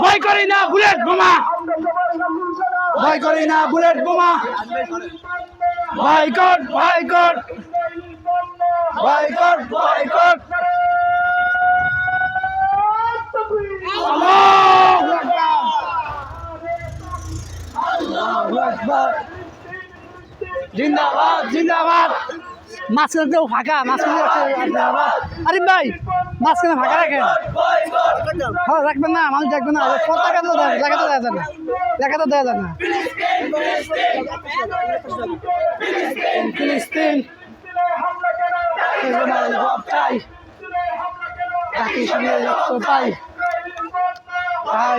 ভয় করি না বুলেট বোমা। ভয় করি না বুলেট বোমা। বয়কট বয়কট বয়কট বয়কট আল্লাহু জিন্দাবাদ জিন্দাবাদ। মাঝখানে তো ফাঁকা মাঝখানে আরে ভাই মাঝখানে ফাঁকা রাখেন। হ্যাঁ রাখবেন না, মানুষ দেখবেন না। পতাকা তো দেখা তো দেওয়া যায় না। দেখা তো দেওয়া যায় না। ফিলিস্তিন। চাই। জাতিসংঘের রক্ত পাই। চাই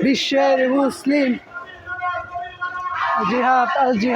विश्व मुस्लिम। जी हाँ जी